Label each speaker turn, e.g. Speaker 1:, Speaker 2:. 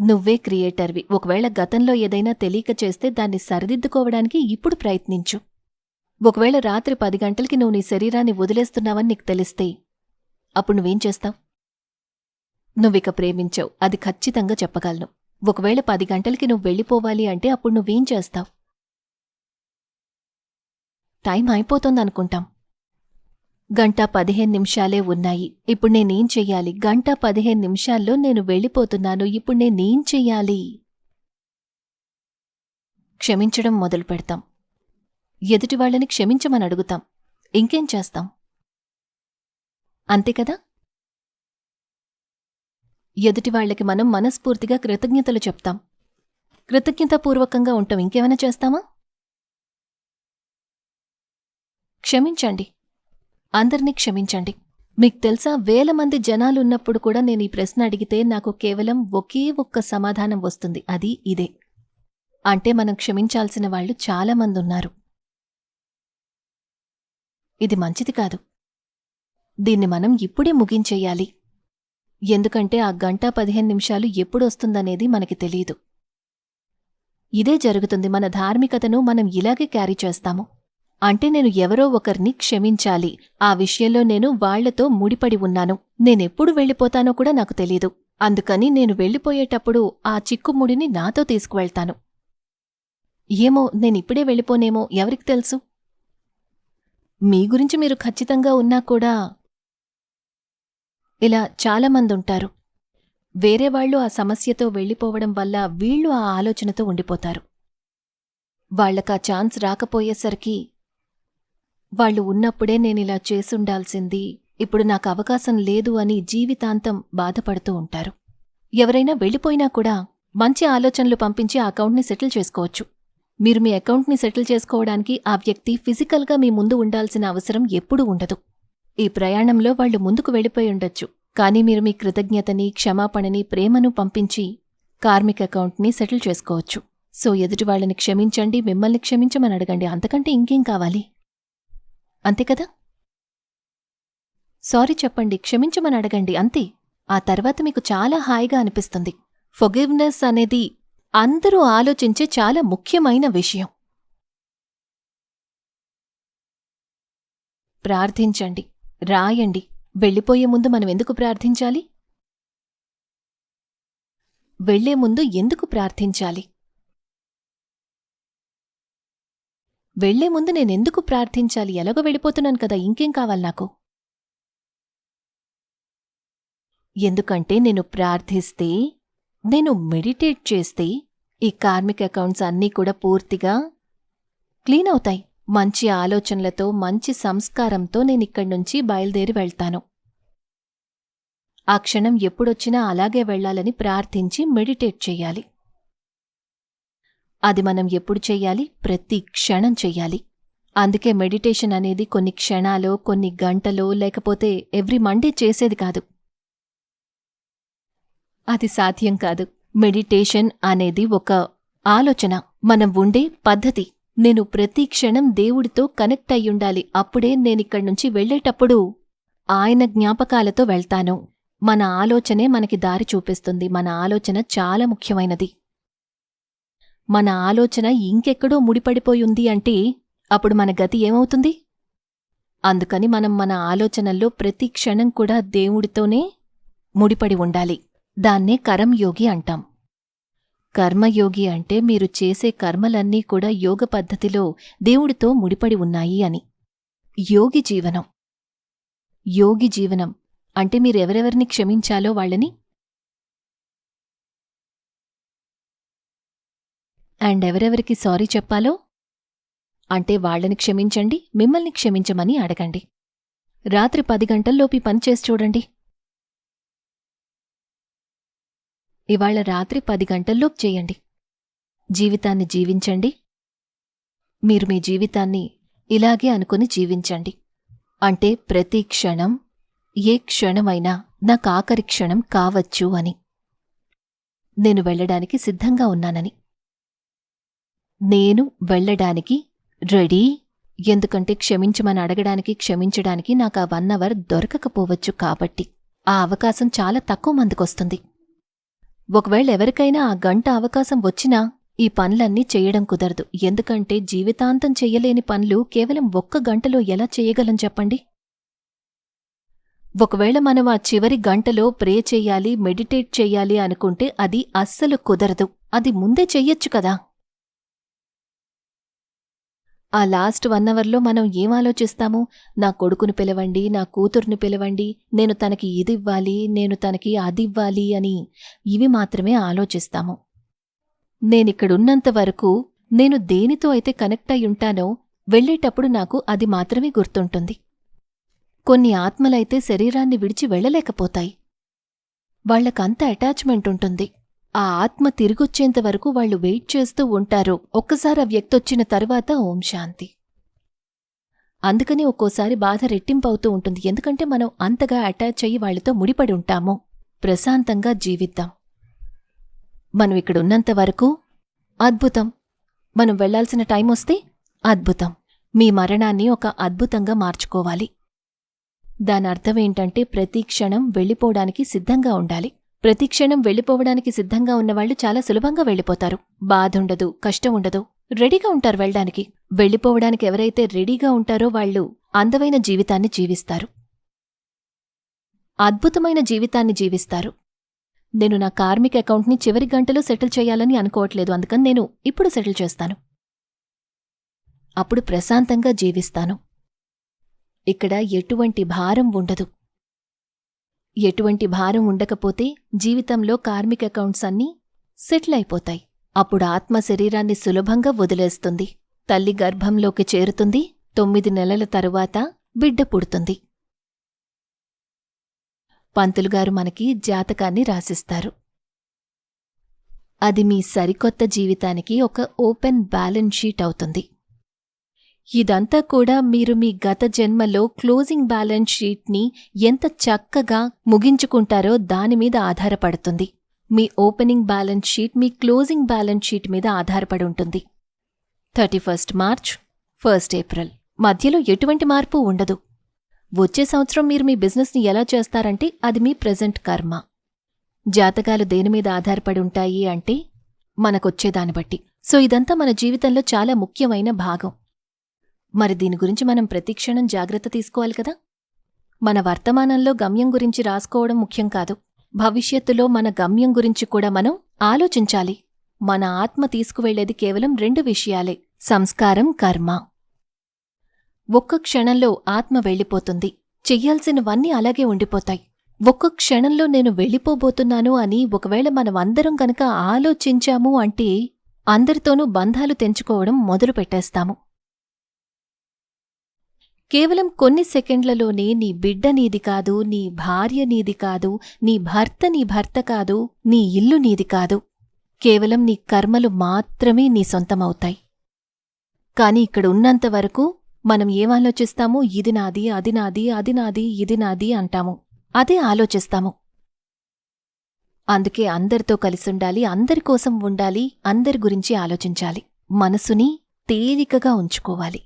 Speaker 1: నువ్వే క్రియేటర్వి. ఒకవేళ గతంలో ఏదైనా తెలియక చేస్తే దాన్ని సరిదిద్దుకోవడానికి ఇప్పుడు ప్రయత్నించు. ఒకవేళ రాత్రి పది గంటలకి నువ్వు నీ శరీరాన్ని వదిలేస్తున్నావని నీకు తెలిస్తే అప్పుడు నువ్వేం చేస్తావు? నువ్విక ప్రేమించావు. అది ఖచ్చితంగా చెప్పగలను. ఒకవేళ పది గంటలకి నువ్వు వెళ్ళిపోవాలి అంటే అప్పుడు నువ్వేం చేస్తావు? టైం అయిపోతోందనుకుంటాం. గంట పదిహేను నిమిషాలే ఉన్నాయి. ఇప్పుడు నేనేం చెయ్యాలి? గంట పదిహేను నిమిషాల్లో నేను వెళ్ళిపోతున్నాను. ఇప్పుడు నేనేం చెయ్యాలి? క్షమించడం మొదలు పెడతాం. ఎదుటి వాళ్ళని క్షమించమని అడుగుతాం. ఇంకేం చేస్తాం? అంతే కదా? ఎదుటి వాళ్ళకి మనం మనస్ఫూర్తిగా కృతజ్ఞతలు చెప్తాం. కృతజ్ఞతాపూర్వకంగా ఉంటాం. ఇంకేమైనా చేస్తామా? క్షమించండి. అందరినీ క్షమించండి. మీకు తెలుసా వేల మంది జనాలున్నప్పుడు కూడా నేను ఈ ప్రశ్న అడిగితే నాకు కేవలం ఒకే ఒక్క సమాధానం వస్తుంది. అది ఇదే. అంటే మనం క్షమించాల్సిన వాళ్ళు చాలామంది ఉన్నారు. ఇది మంచిది కాదు. దీన్ని మనం ఇప్పుడే ముగించేయాలి. ఎందుకంటే ఆ గంట పదిహేను నిమిషాలు ఎప్పుడొస్తుందనేది మనకి తెలియదు ఇదే జరుగుతుంది. మన ధార్మికతను మనం ఇలాగే క్యారీ చేస్తాము. అంటే నేను ఎవరో ఒకరిని క్షమించాలి. ఆ విషయంలో నేను వాళ్ళతో ముడిపడి ఉన్నాను. నేనెప్పుడు వెళ్ళిపోతానో కూడా నాకు తెలీదు. అందుకని నేను వెళ్ళిపోయేటప్పుడు ఆ చిక్కుముడిని నాతో తీసుకువెళ్తాను. ఏమో నేనిప్పుడే వెళ్ళిపోనేమో ఎవరికి తెలుసు? మీ గురించి మీరు ఖచ్చితంగా ఉన్నా కూడా ఇలా చాలామంది ఉంటారు వేరే వాళ్ళు ఆ సమస్యతో వెళ్ళిపోవడం వల్ల వీళ్ళు ఆ ఆలోచనతో ఉండిపోతారు. వాళ్ళకా ఛాన్స్ రాకపోయేసరికి వాళ్ళు ఉన్నప్పుడే నేనిలా చేసుండాల్సింది. ఇప్పుడు నాకు అవకాశం లేదు అని జీవితాంతం బాధపడుతూ ఉంటారు. ఎవరైనా వెళ్ళిపోయినా కూడా మంచి ఆలోచనలు పంపించి ఆ అకౌంట్ని సెటిల్ చేసుకోవచ్చు. మీరు మీ అకౌంట్ని సెటిల్ చేసుకోవడానికి ఆ వ్యక్తి ఫిజికల్గా మీ ముందు ఉండాల్సిన అవసరం ఎప్పుడూ ఉండదు. ఈ ప్రయాణంలో వాళ్ళు ముందుకు వెళ్ళిపోయి ఉండొచ్చు. కానీ మీరు మీ కృతజ్ఞతని క్షమాపణని ప్రేమను పంపించి కార్మిక్ అకౌంట్ని సెటిల్ చేసుకోవచ్చు. సో ఎదుటి వాళ్ళని క్షమించండి మిమ్మల్ని క్షమించమని అడగండి. అంతకంటే ఇంకేం కావాలి? అంతే కదా? సారీ చెప్పండి క్షమించమని అడగండి అంతే. ఆ తర్వాత మీకు చాలా హాయిగా అనిపిస్తుంది. ఫొగివ్నెస్ అనేది అందరూ ఆలోచించే చాలా ముఖ్యమైన విషయం. ప్రార్థించండి రాయండి. వెళ్ళిపోయే ముందు మనం ఎందుకు ప్రార్థించాలి? వెళ్ళే ముందు ఎందుకు ప్రార్థించాలి? వెళ్ళే ముందు నేనెందుకు ప్రార్థించాలి? ఎలాగో వెళ్ళిపోతున్నాను కదా ఇంకేం కావాలి నాకు? ఎందుకంటే నేను ప్రార్థిస్తే నేను మెడిటేట్ చేస్తే ఈ కార్మిక అకౌంట్స్ అన్నీ కూడా పూర్తిగా క్లీన్ అవుతాయి. మంచి ఆలోచనలతో మంచి సంస్కారంతో నేనిక్కడి నుంచి బయలుదేరి వెళ్తాను. ఆ క్షణం ఎప్పుడొచ్చినా అలాగే వెళ్ళాలని ప్రార్థించి మెడిటేట్ చెయ్యాలి అది మనం ఎప్పుడు చెయ్యాలి? ప్రతి క్షణం చెయ్యాలి. అందుకే మెడిటేషన్ అనేది కొన్ని క్షణాలో కొన్ని గంటలో లేకపోతే ఎవ్రీ మండే చేసేది కాదు. అది సాధ్యం కాదు. మెడిటేషన్ అనేది ఒక ఆలోచన. మనం ఉండే పద్ధతి. నేను ప్రతి క్షణం దేవుడితో కనెక్ట్ అయ్యుండాలి అప్పుడే నేనిక్కడి నుంచి వెళ్ళేటప్పుడు ఆయన జ్ఞాపకాలతో వెళ్తాను. మన ఆలోచనే మనకి దారి చూపిస్తుంది. మన ఆలోచన చాలా ముఖ్యమైనది. మన ఆలోచన ఇంకెక్కడో ముడిపడిపోయింది అంటే అప్పుడు మన గతి ఏమవుతుంది? అందుకని మనం మన ఆలోచనల్లో ప్రతి క్షణం కూడా దేవుడితోనే ముడిపడి ఉండాలి. దాన్నే కరంయోగి అంటాం. కర్మయోగి అంటే మీరు చేసే కర్మలన్నీ కూడా యోగ పద్ధతిలో దేవుడితో ముడిపడి ఉన్నాయి అని. యోగి జీవనం. యోగి జీవనం అంటే మీరెవరెవరిని క్షమించాలో వాళ్ళని అండ్ ఎవరెవరికి సారీ చెప్పాలో అంటే వాళ్ళని క్షమించండి మిమ్మల్ని క్షమించమని అడగండి. రాత్రి పది గంటల్లోపి పని చేసి చూడండి. ఇవాళ రాత్రి పది గంటల్లోపు చేయండి. జీవితాన్ని జీవించండి. మీరు మీ జీవితాన్ని ఇలాగే అనుకుని జీవించండి. అంటే ప్రతి క్షణం ఏ క్షణమైనా నాకు ఆఖరి క్షణం కావచ్చు అని. నేను వెళ్ళడానికి సిద్ధంగా ఉన్నానని. నేను వెళ్ళడానికి రెడీ? ఎందుకంటే క్షమించమని అడగడానికి క్షమించడానికి నాకు ఆ వన్ అవర్ దొరకకపోవచ్చు కాబట్టి. ఆ అవకాశం చాలా తక్కువ మందికొస్తుంది. ఒకవేళ ఎవరికైనా ఆ గంట అవకాశం వచ్చినా ఈ పనులన్నీ చేయడం కుదరదు. ఎందుకంటే జీవితాంతం చెయ్యలేని పనులు కేవలం ఒక్క గంటలో ఎలా చేయగలం చెప్పండి? ఒకవేళ మనం ఆ చివరి గంటలో ప్రే చెయ్యాలి మెడిటేట్ చెయ్యాలి అనుకుంటే అది అస్సలు కుదరదు. అది ముందే చెయ్యొచ్చు కదా. ఆ లాస్ట్ వన్ అవర్లో మనం ఏం ఆలోచిస్తాము? నా కొడుకును పిలవండి నా కూతుర్ని పిలవండి నేను తనకి ఇదివ్వాలి నేను తనకి అదివ్వాలి అని ఇవి మాత్రమే ఆలోచిస్తాము. నేనిక్కడున్నంత వరకు నేను దేనితో అయితే కనెక్ట్ అయి ఉంటానో వెళ్ళేటప్పుడు నాకు అది మాత్రమే గుర్తుంటుంది. కొన్ని ఆత్మలైతే శరీరాన్ని విడిచి వెళ్ళలేకపోతాయి. వాళ్ళకంత అటాచ్మెంట్ ఉంటుంది. ఆ ఆత్మ తిరిగొచ్చేంత వరకు వాళ్ళు వెయిట్ చేస్తూ ఉంటారు. ఒక్కసారి ఆ వ్యక్తొచ్చిన తర్వాత ఓం శాంతి. అందుకని ఒక్కోసారి బాధ రెట్టింపవుతూ ఉంటుంది. ఎందుకంటే మనం అంతగా అటాచ్ అయ్యి వాళ్ళతో ముడిపడి ఉంటాము. ప్రశాంతంగా జీవిద్దాం. మనం ఇక్కడున్నంత వరకు అద్భుతం. మనం వెళ్ళాల్సిన టైం వస్తే అద్భుతం. మీ మరణాన్ని ఒక అద్భుతంగా మార్చుకోవాలి. దాని అర్థమేంటంటే ప్రతి క్షణం వెళ్ళిపోవడానికి సిద్ధంగా ఉండాలి. ప్రతి క్షణం వెళ్ళిపోవడానికి సిద్ధంగా ఉన్నవాళ్ళు చాలా సులభంగా వెళ్ళిపోతారు. బాధుండదు కష్టం ఉండదు రెడీగా ఉంటారు వెళ్ళడానికి. వెళ్ళిపోవడానికి ఎవరైతే రెడీగా ఉంటారో వాళ్ళు అందమైన జీవితాన్ని జీవిస్తారు. అద్భుతమైన జీవితాన్ని జీవిస్తారు. నేను నా కార్మిక అకౌంట్ని చివరి గంటలో సెటిల్ చేయాలని అనుకోవట్లేదు అందుకని నేను ఇప్పుడు సెటిల్ చేస్తాను. అప్పుడు ప్రశాంతంగా జీవిస్తాను. ఇక్కడ ఎటువంటి భారం ఉండదు. ఎటువంటి భారం ఉండకపోతే జీవితంలో కార్మిక అకౌంట్స్ అన్నీ సెటిల్ అయిపోతాయి. అప్పుడు ఆత్మ శరీరాన్ని సులభంగా వదిలేస్తుంది. తల్లి గర్భంలోకి చేరుతుంది. తొమ్మిది నెలల తరువాత బిడ్డ పుడుతుంది. పంతులుగారు మనకి జాతకాన్ని రాసిస్తారు. అది మీ సరికొత్త జీవితానికి ఒక ఓపెన్ బ్యాలెన్స్ షీట్ అవుతుంది. ఇదంతా కూడా మీరు మీ గత జన్మలో క్లోజింగ్ బ్యాలెన్స్ షీట్ని ఎంత చక్కగా ముగించుకుంటారో దానిమీద ఆధారపడుతుంది. మీ ఓపెనింగ్ బ్యాలెన్స్ షీట్ మీ క్లోజింగ్ బ్యాలెన్స్ షీట్ మీద ఆధారపడి ఉంటుంది. Thirty first March first April. మధ్యలో ఎటువంటి మార్పు ఉండదు. వచ్చే సంవత్సరం మీరు మీ బిజినెస్ని ఎలా చేస్తారంటే అది మీ ప్రెజెంట్ కర్మ. జాతకాలు దేనిమీద ఆధారపడి ఉంటాయి అంటే మనకొచ్చేదాన్ని బట్టి. సో ఇదంతా మన జీవితంలో చాలా ముఖ్యమైన భాగం. మరి దీని గురించి మనం ప్రతిక్షణం జాగ్రత్త తీసుకోవాలి కదా? మన వర్తమానంలో గమ్యం గురించి రాసుకోవడం ముఖ్యం కాదు. భవిష్యత్తులో మన గమ్యం గురించి కూడా మనం ఆలోచించాలి. మన ఆత్మ తీసుకువెళ్ళేది కేవలం రెండు విషయాలే. సంస్కారం కర్మ. ఒక్క క్షణంలో ఆత్మ వెళ్ళిపోతుంది. చెయ్యాల్సినవన్నీ అలాగే ఉండిపోతాయి. ఒక్క క్షణంలో నేను వెళ్ళిపోబోతున్నాను అని ఒకవేళ మనం అందరం గనక ఆలోచించాము అంటే అందరితోనూ బంధాలు తెంచుకోవడం మొదలు పెట్టేస్తాము కేవలం కొన్ని సెకండ్లలోనే నీ బిడ్డ నీది కాదు నీ భార్య నీది కాదు నీ భర్త నీ భర్త కాదు నీ ఇల్లు నీది కాదు. కేవలం నీ కర్మలు మాత్రమే నీ సొంతమవుతాయి. కాని ఇక్కడ ఉన్నంత వరకు మనం ఏమాలోచిస్తామో ఇది నాది అది నాది అది నాది ఇది నాది అంటాము. అదే ఆలోచిస్తాము. అందుకే అందరితో కలిసుండాలి అందరి కోసం ఉండాలి అందరి గురించి ఆలోచించాలి. మనసుని తేలికగా ఉంచుకోవాలి.